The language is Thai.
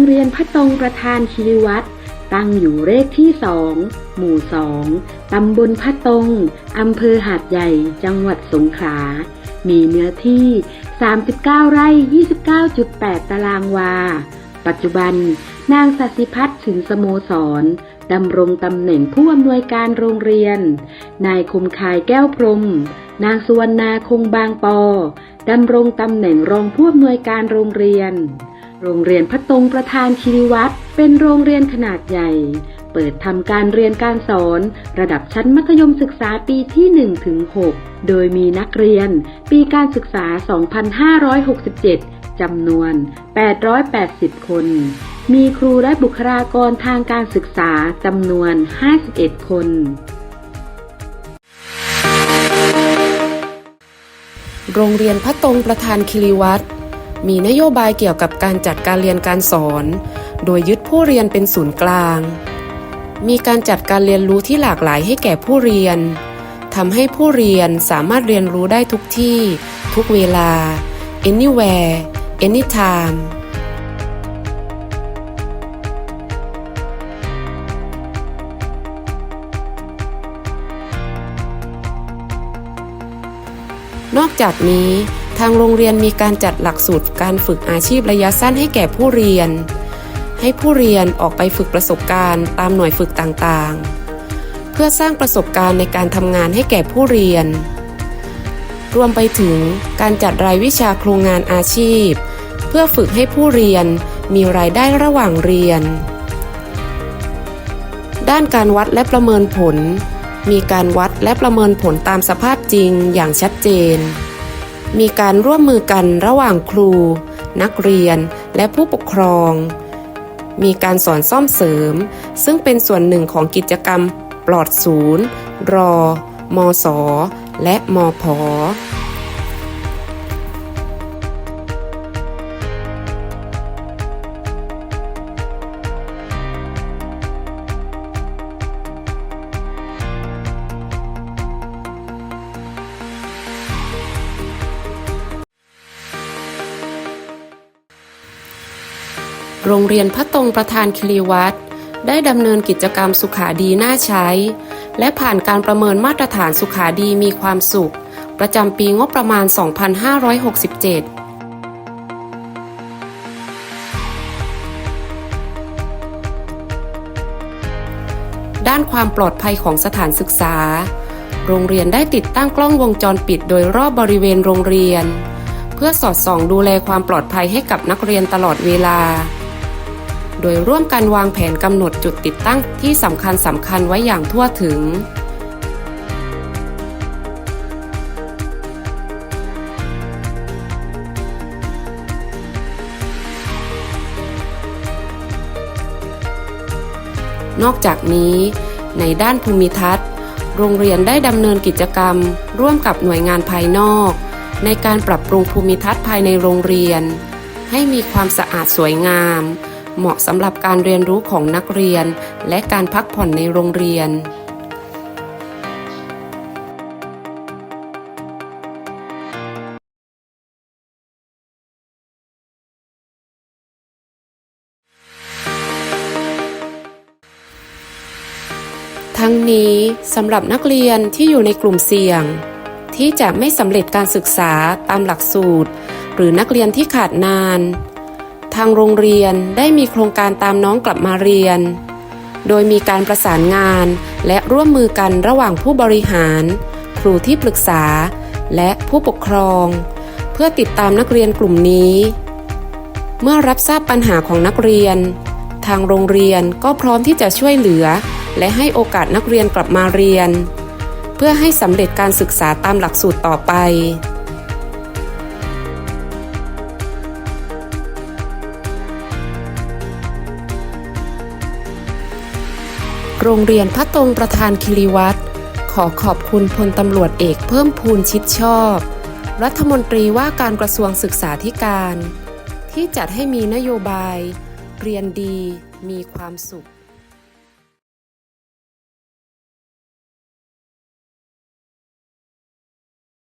รงเรียนพระตรงประธานคีรีวัตรตั้งอยู่เลขที่สองหมู่สองตำบลพระตรงอำเภอหาดใหญ่ จังหวัดสงขลา มีเนื้อที่ 39 ไร่ 29.8 ตารางวา ปัจจุบัน นางสัสิพัฒน์สินสโมสรดำรงตำแหน่งผู้อำนวยการโรงเรียน นายคมคายแก้วพรม นางสุวรรณาคงบางปอดำรงตำแหน่งรองผู้อำนวยการโรงเรียน โรงเรียนพระตรงประธานคีรีวัตรเป็นโรงเรียนขนาดใหญ่ เปิดทำการเรียนการสอน ระดับชั้นมัธยมศึกษาปีที่1ถึง6โดยมีนักเรียน ปีการศึกษา 2567 จำนวน 880 คน มีครูและบุคลากรทางการศึกษาจำนวน 51 คนโรงเรียนพระตรงประธานคิริวัตร มีนโยบายเกี่ยวกับการจัดการเรียนการสอน โดยยึดผู้เรียนเป็นศูนย์กลาง มีการจัดการเรียนรู้ที่หลากหลายให้แก่ผู้เรียนทำให้ผู้เรียนสามารถเรียนรู้ได้ทุกที่ ทุกเวลา anywhere anytime นอกจากนี้ ทางโรงเรียนมีการจัดหลักสูตรการฝึกอาชีพระยะสั้นให้แก่ผู้เรียน ให้ผู้เรียนออกไปฝึกประสบการณ์ตามหน่วยฝึกต่างๆ เพื่อสร้างประสบการณ์ในการทำงานให้แก่ผู้เรียน รวมไปถึงการจัดรายวิชาโครงงานอาชีพ เพื่อฝึกให้ผู้เรียนมีรายได้ระหว่างเรียน ด้านการวัดและประเมินผล มีการวัดและประเมินผลตามสภาพจริงอย่างชัดเจน มีการร่วมมือกันระหว่างครู นักเรียน และผู้ปกครอง มีการสอนซ่อมเสริม ซึ่งเป็นส่วนหนึ่งของกิจกรรม ปลอดศูนย์ รอ มอสและมอพ โรงเรียนพระตรงประธานคิริวัตรได้ดำเนินกิจกรรมสุขาดีน่าใช้ และผ่านการประเมินมาตรฐานสุขาดีมีความสุข ประจำปีงบประมาณ 2567ด้านความปลอดภัยของสถานศึกษา โรงเรียนได้ติดตั้งกล้องวงจรปิดโดยรอบบริเวณโรงเรียน เพื่อสอดส่องดูแลความปลอดภัยให้กับนักเรียนตลอดเวลา โดยร่วมกันวางแผนกำหนดจุดติดตั้งที่สำคัญสำคัญไว้อย่างทั่วถึง นอกจากนี้ ในด้านภูมิทัศน์ โรงเรียนได้ดำเนินกิจกรรม ร่วมกับหน่วยงานภายนอก ในการปรับปรุงภูมิทัศน์ภายในโรงเรียน ให้มีความสะอาดสวยงาม เหมาะสำหรับการเรียนรู้ของนักเรียน และการพักผ่อนในโรงเรียน ทั้งนี้สำหรับนักเรียนที่อยู่ในกลุ่มเสี่ยง ที่จะไม่สำเร็จการศึกษาตามหลักสูตร หรือนักเรียนที่ขาดนาน ทางโรงเรียนได้มีโครงการตามน้องกลับมาเรียน โดยมีการประสานงานและร่วมมือกันระหว่างผู้บริหาร ครูที่ปรึกษา และผู้ปกครอง เพื่อติดตามนักเรียนกลุ่มนี้ เมื่อรับทราบปัญหาของนักเรียน ทางโรงเรียนก็พร้อมที่จะช่วยเหลือ และให้โอกาสนักเรียนกลับมาเรียน เพื่อให้สำเร็จการศึกษาตามหลักสูตรต่อไป โรงเรียนพระตรงประธานคิริวัตรขอขอบคุณพลตำรวจเอกเพิ่มพูนชิดชอบ รัฐมนตรีว่าการกระทรวงศึกษาธิการ ที่จัดให้มีนโยบาย เรียนดีมีความสุข